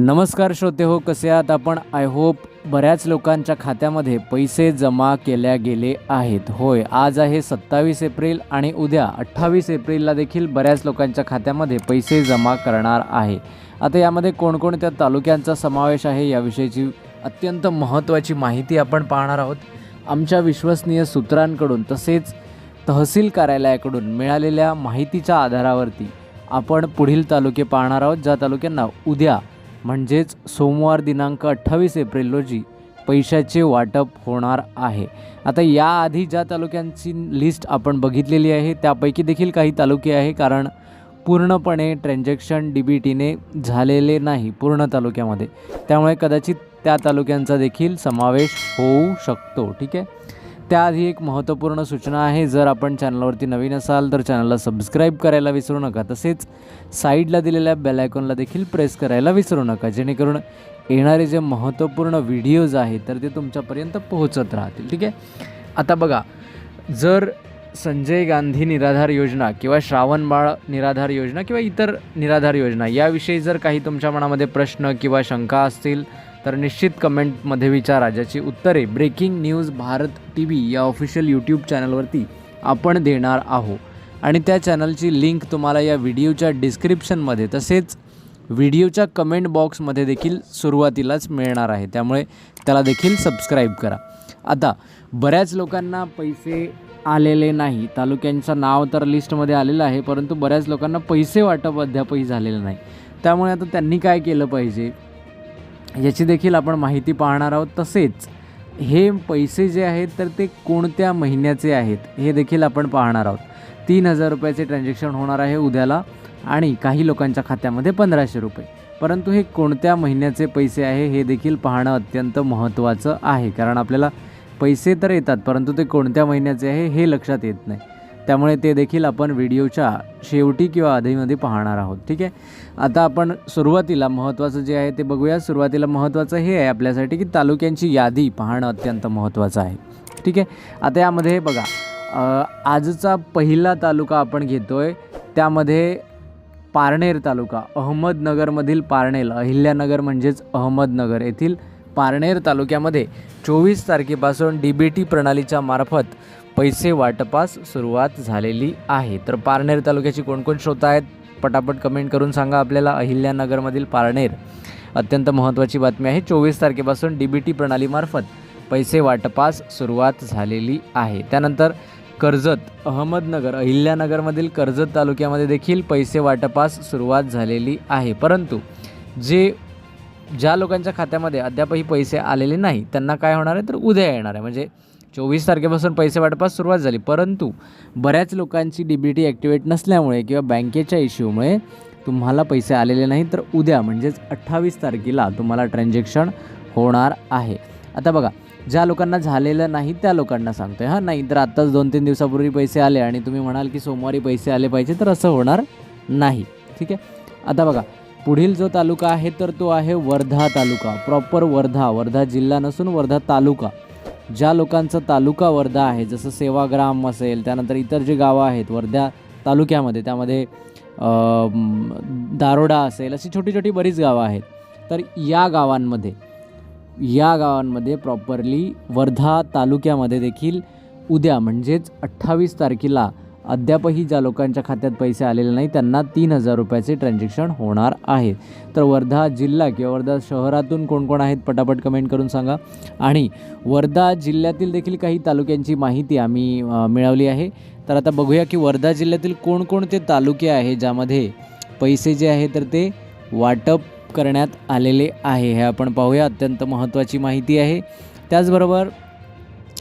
नमस्कार श्रोते हो कसे आहात आपण? आय होप बऱ्याच लोकांच्या खात्यामध्ये पैसे जमा केल्या गेले आहेत. होय आज आहे सत्तावीस एप्रिल आणि उद्या अठ्ठावीस एप्रिलला देखील बऱ्याच लोकांच्या खात्यामध्ये पैसे जमा करणार आहे. आता यामध्ये कोणकोणत्या तालुक्यांचा समावेश आहे याविषयीची अत्यंत महत्त्वाची माहिती आपण पाहणार आहोत. आमच्या विश्वसनीय सूत्रांकडून तसेच तहसील कार्यालयाकडून मिळालेल्या माहितीच्या आधारावरती आपण पुढील तालुके पाहणार आहोत ज्या तालुक्यांना उद्या म्हणजेच सोमवार दिनांक अठ्ठावीस एप्रिल रोजी पैशाचे वाटप होणार आहे. आता याआधी ज्या तालुक्यांची लिस्ट आपण बघितलेली आहे त्यापैकी देखील काही तालुके आहे कारण पूर्णपणे ट्रान्झॅक्शन डी बी टीने झालेले नाही पूर्ण तालुक्यामध्ये. त्यामुळे कदाचित त्या तालुक्यांचा देखील समावेश होऊ शकतो ठीक आहे? त्याआधी एक महत्त्वपूर्ण सूचना आहे. जर आपण चॅनलवरती नवीन असाल तर चॅनलला सबस्क्राईब करायला विसरू नका. तसेच साईडला दिलेल्या बेलायकॉनला देखील प्रेस करायला विसरू नका. जेणेकरून येणारे जे महत्त्वपूर्ण व्हिडिओज आहेत तर ते तुमच्यापर्यंत पोहोचत राहतील. ठीक आहे? आता बघा जर संजय गांधी निराधार योजना किंवा श्रावणबाळ निराधार योजना किंवा इतर निराधार योजना याविषयी जर काही तुमच्या मनामध्ये प्रश्न किंवा शंका असतील तर निश्चित कमेंटमध्ये विचारा ज्याची उत्तरे breaking news Bharat T V या ऑफिशियल यूट्यूब चॅनलवरती आपण देणार आहो आणि त्या चॅनलची लिंक तुम्हाला या व्हिडिओच्या डिस्क्रिप्शनमध्ये तसेच व्हिडिओच्या कमेंट बॉक्समध्ये देखील सुरुवातीलाच मिळणार आहे. त्यामुळे त्याला देखील सबस्क्राईब करा. आता बऱ्याच लोकांना पैसे आलेले नाही. तालुक्यांचं नाव तर लिस्टमध्ये आलेलं आहे परंतु बऱ्याच लोकांना पैसे वाटप अद्यापही झालेलं नाही. त्यामुळे आता त्यांनी काय केलं पाहिजे? याची देखील आपण माहिती पाहणार आहोत. तसेच हे पैसे जे आहेत तर ते कोणत्या महिन्याचे आहेत हे देखील आपण पाहणार आहोत. तीन हजार रुपयाचे ट्रान्झॅक्शन होणार आहे उद्याला आणि काही लोकांच्या खात्यामध्ये पंधराशे रुपये. परंतु हे कोणत्या महिन्याचे पैसे आहे हे देखील पाहणं अत्यंत महत्त्वाचं आहे. कारण आपल्याला पैसे तर येतात परंतु ते कोणत्या महिन्याचे आहे हे लक्षात येत नाही. त्यामुळे ते देखील आपण व्हिडिओच्या शेवटी किंवा आधीमध्ये पाहणार आहोत ठीक आहे? आता आपण सुरुवातीला महत्त्वाचं जे आहे ते बघूया. सुरुवातीला महत्त्वाचं हे आहे आपल्यासाठी की तालुक्यांची यादी पाहणं अत्यंत महत्त्वाचं आहे ठीक आहे? आता यामध्ये बघा आजचा पहिला तालुका आपण घेतो आहे त्यामध्ये पारनेर तालुका अहमदनगरमधील पारनेर अहिल्यानगर म्हणजेच अहमदनगर येथील पारनेर तालुक्यामध्ये चोवीस तारखेपासून डी बी टी प्रणालीच्या मार्फत पैसे वाटपास सुरुवात झालेली आहे. तर पारनेर तालुक्याची कोणकोण श्रोता आहेत? पटापट कमेंट करून सांगा आपल्याला. अहिल्यानगरमधील पारनेर. अत्यंत महत्त्वाची बातमी आहे. चोवीस तारखेपासून डी बी टी प्रणालीमार्फत पैसे वाटपास सुरुवात झालेली आहे. त्यानंतर कर्जत अहमदनगर अहिल्यानगरमधील कर्जत तालुक्यामध्ये देखील पैसे वाटपास सुरुवात झालेली आहे. परंतु जे ज्या लोकांच्या खात्यामध्ये अद्यापही पैसे आलेले नाही त्यांना काय होणार आहे? तर उद्या येणार आहे. म्हणजे चोवीस तारखेपासून पैसे वाटपास सुरुवात झाली. परंतु बऱ्याच लोकांची डी बी टी ॲक्टिवेट नसल्यामुळे किंवा बँकेच्या इश्यूमुळे तुम्हाला पैसे आलेले नाही तर उद्या म्हणजेच अठ्ठावीस तारखेला तुम्हाला ट्रान्झॅक्शन होणार आहे. आता बघा ज्या लोकांना झालेलं नाही त्या लोकांना सांगतोय हां? नाही तर आत्ताच दोन तीन दिवसापूर्वी पैसे आले आणि तुम्ही म्हणाल की सोमवारी पैसे आले पाहिजे तर असं होणार नाही. ठीक आहे? आता बघा पुढील जो तालुका आहे तर तो आहे वर्धा तालुका. प्रॉपर वर्धा. वर्धा जिल्हा नसून वर्धा तालुका. ज्या लोकांचा तालुका वर्धा आहे जसं सेवाग्राम असेल त्यानंतर इतर जे गावं आहेत वर्धा तालुक्यामध्ये त्यामध्ये दारोडा असेल अशी छोटी छोटी बरीच गावं आहेत. तर या गावांमध्ये या गावांमध्ये प्रॉपरली वर्धा तालुक्यामध्ये देखील उद्या म्हणजेच अठ्ठावीस तारखेला अद्यापही ज्या लोकांच्या खात्यात पैसे आलेले नाही त्यांना तीन हजार रुपयाचे ट्रान्झॅक्शन होणार आहे. तर वर्धा जिल्हा किंवा वर्धा शहरातून कोण कोण आहेत पटापट कमेंट करून सांगा. आणि वर्धा जिल्ह्यातील देखील काही तालुक्यांची माहिती आम्ही मिळवली आहे. तर आता बघूया की वर्धा जिल्ह्यातील कोणकोणते तालुके आहे ज्यामध्ये पैसे जे आहे तर ते वाटप करण्यात आलेले आहे. हे आपण पाहूया. अत्यंत महत्त्वाची माहिती आहे. त्याचबरोबर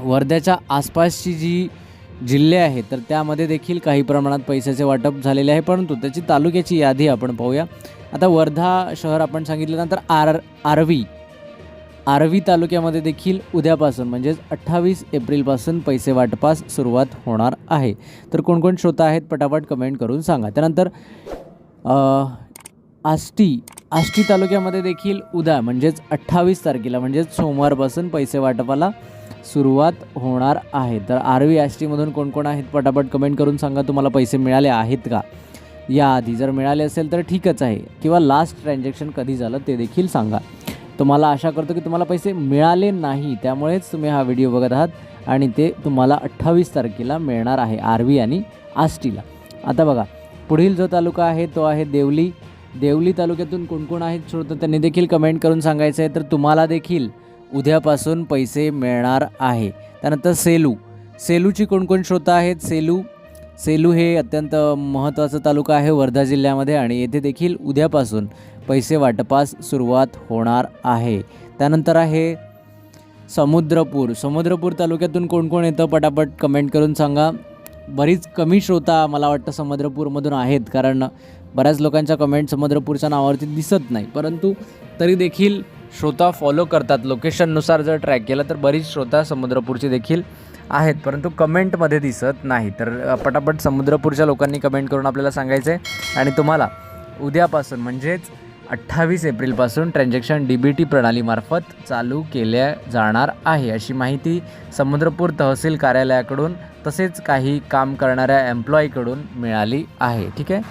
वर्ध्याच्या आसपासची जी जिल्हे आहेत तर त्यामध्ये देखील काही प्रमाणात पैशाचे वाटप झालेले आहे परंतु त्याची तालुक्याची यादी आपण पाहूया. आता वर्धा शहर आपण सांगितल्यानंतर आर आर्वी आर्वी तालुक्यामध्ये देखील उद्यापासून म्हणजेच अठ्ठावीस एप्रिलपासून पैसे वाटपास सुरुवात होणार आहे. तर कोणकोण श्रोता आहेत पटापट कमेंट करून सांगा. त्यानंतर आष्टी आष्टी तालुक्यामध्ये देखील उद्या म्हणजेच अठ्ठावीस तारखेला म्हणजेच सोमवारपासून पैसे वाटपाला सुरुवात होणार आहे. तर आरवी एस कोण कोण आहेत? पटापट कमेंट करून सांगा तुम्हाला पैसे मिळाले आहेत का? याआधी जर मिळाले असेल तर ठीकच आहे. किंवा लास्ट ट्रान्झॅक्शन कधी झालं ते देखील सांगा. तुम्हाला आशा करतो की तुम्हाला पैसे मिळाले नाही त्यामुळेच तुम्ही हा व्हिडिओ बघत आहात आणि ते तुम्हाला अठ्ठावीस तारखेला मिळणार आहे आर्वी आणि आष्टीला आता बघा पुढील जो तालुका आहे तो आहे देवली. देवली तालुक्यातून कोण कोण आहेत? श्रोत त्यांनी देखील कमेंट करून सांगायचं आहे तर तुम्हाला देखील उद्यापासून पैसे मिळणार आहे. त्यानंतर सेलू. सेलूची कोणकोण श्रोता आहेत? सेलू. सेलू हे अत्यंत महत्त्वाचा तालुका आहे वर्धा जिल्ह्यामध्ये आणि येथे देखील उद्यापासून पैसे वाटपास सुरुवात होणार आहे. त्यानंतर आहे समुद्रपूर. समुद्रपूर तालुक्यातून कोण कोण येतं? पटापट कमेंट करून सांगा. बरीच कमी श्रोता मला वाटतं समुद्रपूरमधून आहेत कारण बऱ्याच लोकांच्या कमेंट समुद्रपूरच्या नावावरती दिसत नाही. परंतु तरी देखील श्रोता फॉलो करतात. लोकेशननुसार जर ट्रॅक केलं तर बरीच श्रोता समुद्रपूरची देखील आहेत. परंतु कमेंटमध्ये दिसत नाही. तर पटापट समुद्रपूरच्या लोकांनी कमेंट करून आपल्याला सांगायचं आहे आणि तुम्हाला उद्यापासून म्हणजेच अठ्ठावीस एप्रिलपासून ट्रान्झॅक्शन डी बी टी प्रणालीमार्फत चालू केल्या जाणार आहे. अशी माहिती समुद्रपूर तहसील कार्यालयाकडून तसेच काही काम करणाऱ्या एम्प्लॉईकडून मिळाली आहे. ठीक आहे?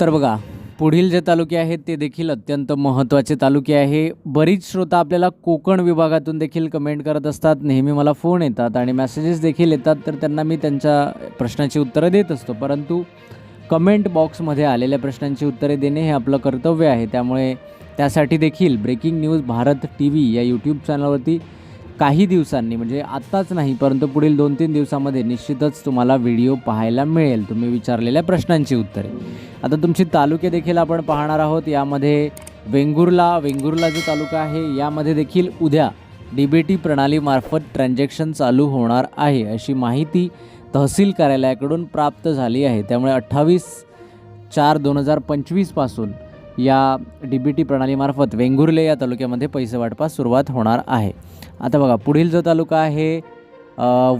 तर बघा पुढील जे तालुके आहेत ते देखील अत्यंत महत्त्वाचे तालुके आहे. बरीच श्रोता आपल्याला कोकण विभागातून देखील कमेंट करत असतात. नेहमी मला फोन येतात आणि मेसेजेस देखील येतात. तर त्यांना मी त्यांच्या प्रश्नाची उत्तरं देत असतो. परंतु कमेंट बॉक्समध्ये आलेल्या प्रश्नांची उत्तरे देणे हे आपलं कर्तव्य आहे. त्यामुळे त्यासाठी देखील breaking news Bharat T V या यूट्यूब चॅनलवरती काही दिवसांनी म्हणजे आत्ताच नाही परंतु पुढील दोन तीन दिवसामध्ये निश्चितच तुम्हाला व्हिडिओ पाहायला मिळेल. तुम्ही विचारलेल्या प्रश्नांची उत्तरे. आता तुमची तालुके देखील आपण पाहणार आहोत. यामध्ये वेंगुर्ला वेंगुर्ला जो तालुका आहे यामध्ये देखील उद्या डी बी टी प्रणालीमार्फत ट्रान्झॅक्शन चालू होणार आहे अशी माहिती तहसील कार्यालयाकडून प्राप्त झाली आहे. त्यामुळे अठ्ठावीस चार दोन हजार पंचवीसपासून या डी बी टी प्रणालीमार्फत वेंगुर्ले या तालुक्यामध्ये पैसे वाटपास सुरुवात होणार आहे. आता बघा पुढील जो तालुका आहे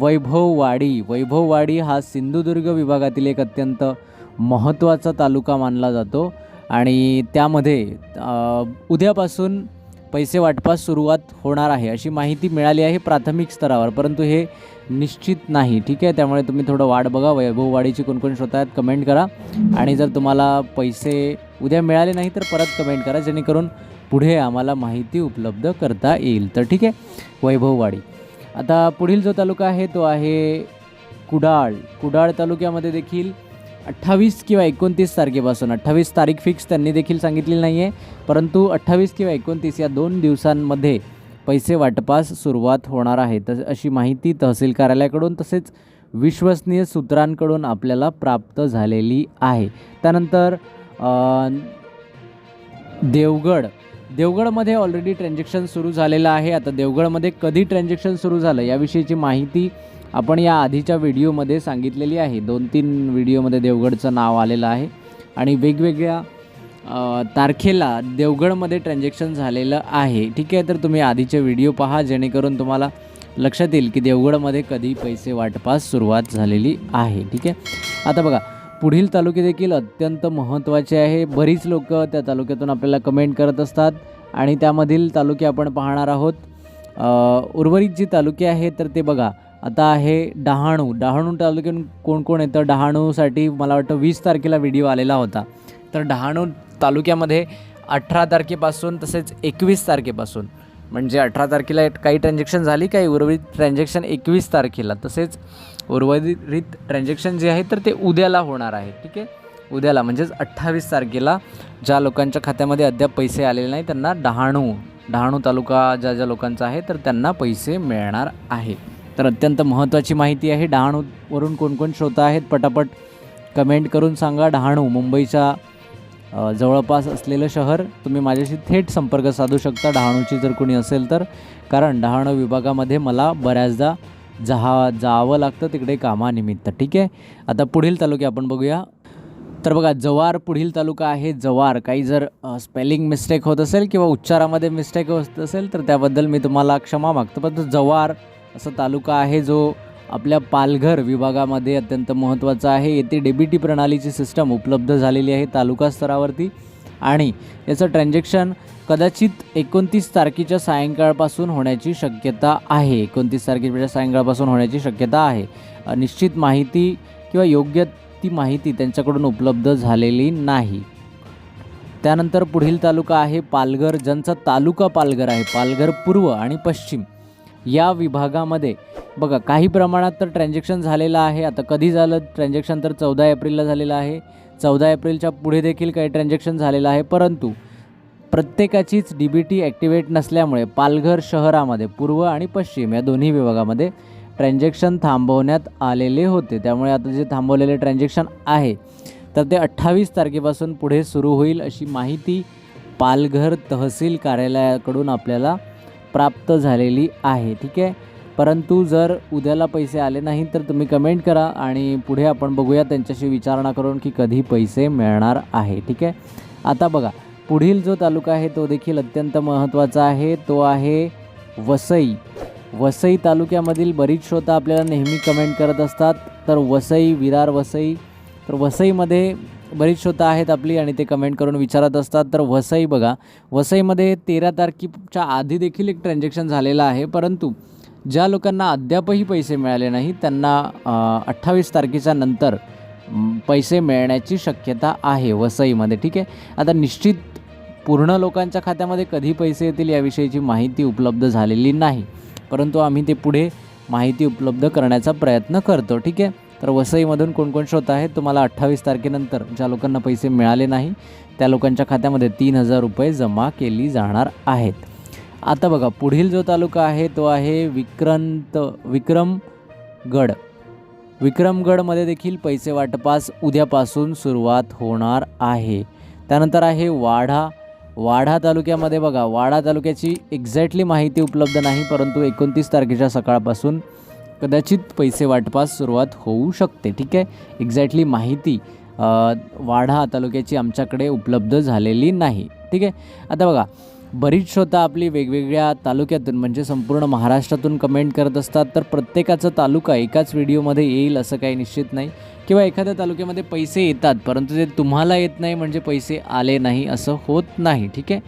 वैभववाडी. वैभववाडी हा सिंधुदुर्ग विभागातील एक अत्यंत महत्त्वाचा तालुका मानला जातो आणि त्यामध्ये उद्यापासून पैसे वाटपास सुरुवात होणार आहे. अशी माहिती मिळाली आहे प्राथमिक स्तरावर परंतु हे निश्चित नाही. ठीक आहे? त्यामुळे तुम्ही थोडं वाट बघा. वैभववाडीची कोणकोण श्रोता आहेत कमेंट करा. आणि जर तुम्हाला पैसे उद्या मिळाले नाही तर परत कमेंट करा जेणेकरून पुढे आम्हाला माहिती उपलब्ध करता येईल. तर ठीक आहे वैभववाडी. आता पुढील जो तालुका आहे तो आहे कुडाळ. कुडाळ तालुक्यामध्ये देखील अठ्ठावीस किंवा एकोणतीस तारखेपासून अठ्ठावीस तारीख फिक्स त्यांनी देखील सांगितलेली नाही आहे परंतु अठ्ठावीस किंवा एकोणतीस या दोन दिवसांमध्ये पैसे वाटपास सुरुवात होणार आहे. तस अशी माहिती तहसील कार्यालयाकडून तसेच विश्वसनीय सूत्रांकडून आपल्याला प्राप्त झालेली आहे. त्यानंतर देवगड. देवगडमध्ये ऑलरेडी ट्रान्झॅक्शन सुरू झालेलं आहे. आता देवगडमध्ये कधी ट्रान्झॅक्शन सुरू झालं याविषयीची माहिती आपण या आधीच्या व्हिडिओमध्ये सांगितलेली आहे. दोन तीन व्हिडिओमध्ये देवगडचं नाव आलेलं आहे. आणि वेगवेगळ्या तारखेला देवगडमध्ये ट्रान्झॅक्शन झालेलं आहे. ठीक आहे तर तुम्ही आधीचे व्हिडिओ पहा जेणेकरून तुम्हाला लक्षात येईल की देवगडमध्ये कधी पैसे वाटपास सुरुवात झालेली आहे. ठीक आहे? आता बघा पुढील तालुके देखील अत्यंत महत्त्वाचे आहे. बरीच लोक त्या तालुक्यातून आपल्याला कमेंट करत असतात आणि त्यामधील तालुके आपण पाहणार आहोत. उर्वरित जी तालुके आहेत तर ते बघा. आता आहे डहाणू. डहाणू तालुक्यातून कोण कोण येतं डहाणूसाठी मला वाटतं वीस तारखेला व्हिडिओ आलेला होता. तर डहाणू तालुक्यामध्ये अठरा तारखेपासून तसेच एकवीस तारखेपासून म्हणजे अठरा तारखेला एक- काही ट्रान्झॅक्शन झाली काही उर्वरित ट्रान्झॅक्शन एकवीस तारखेला. तसेच उर्वरित ट्रान्झॅक्शन जे आहे तर ते उद्याला होणार आहे. ठीक आहे? उद्याला म्हणजेच अठ्ठावीस तारखेला ज्या लोकांच्या खात्यामध्ये अद्याप पैसे आलेले नाही त्यांना डहाणू डहाणू तालुका ज्या ज्या लोकांचा आहे तर त्यांना पैसे मिळणार आहे. तर अत्यंत महत्त्वाची माहिती आहे डहाणूवरून कोणकोण श्रोता आहेत पटापट कमेंट करून सांगा. डहाणू मुंबईच्या जवळपास असलेलं शहर तुम्ही माझ्याशी थेट संपर्क साधू शकता डहाणूची जर कोणी असेल तर. कारण डहाणू विभागामध्ये मला बऱ्याचदा जहा जावं लागतं तिकडे कामानिमित्त ठीक आहे? आता पुढील तालुके आपण बघूया. तर बघा जवार पुढील तालुका आहे जवार काही जर स्पेलिंग मिस्टेक होत असेल किंवा उच्चारामध्ये मिस्टेक होत असेल तर त्याबद्दल मी तुम्हाला क्षमा मागतो. पण जवार असा तालुका आहे जो आपल्या पालघर विभागामध्ये अत्यंत महत्त्वाचं आहे. येथे डेबिटी प्रणालीची सिस्टम उपलब्ध झालेली आहे तालुका स्तरावरती. आणि याचं ट्रान्झॅक्शन कदाचित एकोणतीस तारखेच्या सायंकाळपासून होण्याची शक्यता आहे. एकोणतीस तारखेच्या सायंकाळपासून होण्याची शक्यता आहे. निश्चित माहिती किंवा योग्य ती माहिती त्यांच्याकडून उपलब्ध झालेली नाही. त्यानंतर पुढील तालुका आहे पालघर ज्यांचा तालुका पालघर आहे. पालघर पूर्व आणि पश्चिम. या विभागामध्ये. बघा काही प्रमाणात तर ट्रान्झॅक्शन झालेलं आहे. आता कधी झालं? ट्रान्झॅक्शन तर चौदा एप्रिलला झालेलं आहे. चौदा एप्रिलच्या पुढे देखील काही ट्रान्झॅक्शन झालेलं आहे. परंतु प्रत्येकाचीच डी बी टी ॲक्टिवेट नसल्यामुळे पालघर शहरामध्ये पूर्व आणि पश्चिम या दोन्ही विभागामध्ये ट्रान्झॅक्शन थांबवण्यात आलेले होते. त्यामुळे आता जे थांबवलेले ट्रान्झॅक्शन आहे तर ते अठ्ठावीस तारखेपासून पुढे सुरू होईल अशी माहिती पालघर तहसील कार्यालयाकडून आपल्याला प्राप्त झालेली आहे ठीक आहे? परंतु जर उद्याला पैसे आले नाही तर तुम्ही कमेंट करा आणि पुढे आपण बघूया त्यांच्याशी विचारणा करून की कधी पैसे मिळणार आहे ठीक आहे? आता बघा पुढील जो तालुका आहे तो देखील अत्यंत महत्त्वाचा आहे. तो आहे वसई. वसई तालुक्यामधील बरीच श्रोता आपल्याला नेहमी कमेंट करत असतात. तर वसई विरार वसई. तर वसईमध्ये बरीच श्रोता आहेत आपली आणि ते कमेंट करून विचारत असतात. तर वसई बघा वसईमध्ये तेरा तारखेच्या आधी देखील एक ट्रान्झॅक्शन झालेलं आहे. परंतु ज्या लोकांना अद्यापही पैसे मिळाले नाही त्यांना अठ्ठावीस तारखेच्या नंतर पैसे मिळण्याची शक्यता आहे वसईमध्ये. ठीक आहे? आता निश्चित पूर्ण लोकांच्या खात्यामध्ये कधी पैसे येतील याविषयीची माहिती उपलब्ध झालेली नाही. परंतु आम्ही ते पुढे माहिती उपलब्ध करण्याचा प्रयत्न करतो. ठीक आहे? तर वसईमधून कोणकोण श्रोत आहेत तुम्हाला अठ्ठावीस तारखेनंतर ज्या लोकांना पैसे मिळाले नाही त्या लोकांच्या खात्यामध्ये तीन हजार रुपये जमा केली जाणार आहेत. आता बघा पुढील जो तालुका आहे तो आहे विक्रांत विक्रमगड. विक्रमगडमध्ये देखील पैसे वाटपास उद्यापासून सुरुवात होणार आहे. त्यानंतर आहे वाढा. वाढा तालुक्यामध्ये बघा वाढा तालुक्याची एक्झॅक्टली माहिती उपलब्ध नाही परंतु एकोणतीस तारखेच्या सकाळपासून कदाचित पैसे वाटपास सुरुवात होऊ शकते ठीक आहे? एक्झॅक्टली माहिती वाढा तालुक्याची आमच्याकडे उपलब्ध झालेली नाही ठीक आहे? आता बघा बरीच श्रोता आपली वेगवेगळ्या तालुक्यातून म्हणजे संपूर्ण महाराष्ट्रातून कमेंट करत असतात तर प्रत्येकाचा तालुका एकाच व्हिडिओमध्ये येईल असं काही निश्चित नाही. किंवा एखाद्या तालुक्यामध्ये पैसे येतात परंतु ते तुम्हाला येत नाही म्हणजे पैसे आले नाही असं होत नाही ठीक आहे?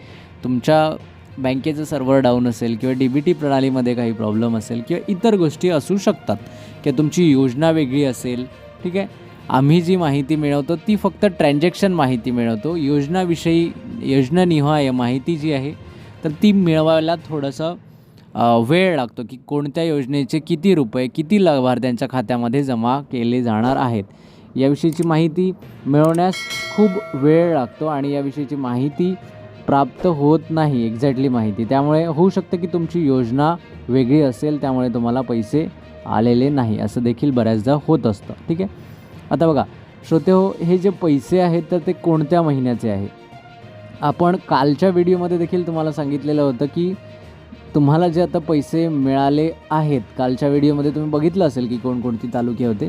तुमच्या बँकेचं सर्व्हर डाऊन असेल किंवा डी बी टी प्रणालीमध्ये काही प्रॉब्लेम असेल किंवा इतर गोष्टी असू शकतात किंवा तुमची योजना वेगळी असेल ठीक आहे? आम्ही जी माहिती मिळवतो ती फक्त ट्रान्झॅक्शन माहिती मिळवतो. योजनाविषयी योजनानिहाय माहिती जी आहे तर ती मिळवायला थोडंसं वेळ लागतो की कोणत्या योजनेचे किती रुपये किती लाभार्थ्यांच्या खात्यामध्ये जमा केले जाणार आहेत. याविषयीची माहिती मिळवण्यास खूप वेळ लागतो आणि याविषयीची माहिती प्राप्त होत नाही एक्झॅक्टली माहिती. त्यामुळे होऊ शकतं की तुमची योजना वेगळी असेल त्यामुळे तुम्हाला पैसे आलेले नाही असं देखील बऱ्याचदा होत असतं. ठीक आहे? आता बघा श्रोते हो हे जे पैसे आहेत तर ते कोणत्या महिन्याचे आहे? आपण कालच्या व्हिडिओमध्ये देखील तुम्हाला सांगितलेलं होतं की तुम्हाला जे आता पैसे मिळाले आहेत कालच्या व्हिडिओमध्ये तुम्ही बघितलं असेल की कोणकोणती तालुके होते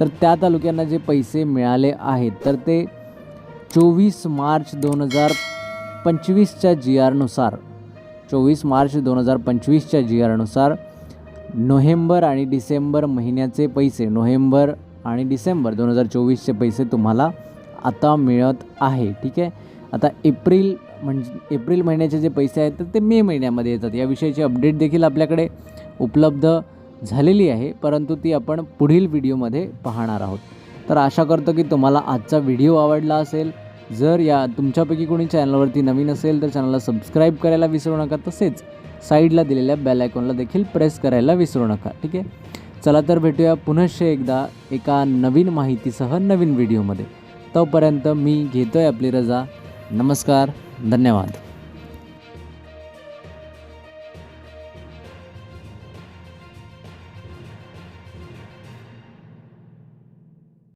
तर त्या तालुक्यांना जे पैसे मिळाले आहेत तर ते चोवीस मार्च दोन हजार पंचवीसच्या जी आरनुसार चोवीस मार्च दोन हजार पंचवीसच्या जी आरनुसार नोव्हेंबर आणि डिसेंबर महिन्याचे पैसे नोव्हेंबर आणि डिसेंबर दोन हजार चोवीसचे पैसे तुम्हाला आता मिळत आहे ठीक आहे? आता एप्रिल म्हणजे एप्रिल महिन्याचे जे पैसे आहेत तर ते मे महिन्यामध्ये येतात. याविषयीची अपडेट देखील आपल्याकडे उपलब्ध झालेली आहे परंतु ती आपण पुढील व्हिडिओमध्ये पाहणार आहोत. तर आशा करतो की तुम्हाला आजचा व्हिडिओ आवडला असेल. जर या तुमच्यापैकी कोणी चॅनलवरती नवीन असेल तर चॅनलला सबस्क्राईब करायला विसरू नका तसेच साईडला दिलेल्या बेल आयकॉनला देखील प्रेस करायला विसरू नका ठीक आहे? चला तर भेटूया पुनश्च एकदा एका नवीन माहितीसह नवीन व्हिडिओमध्ये तोपर्यंत मी घेतो आहे आपली रजा. नमस्कार धन्यवाद.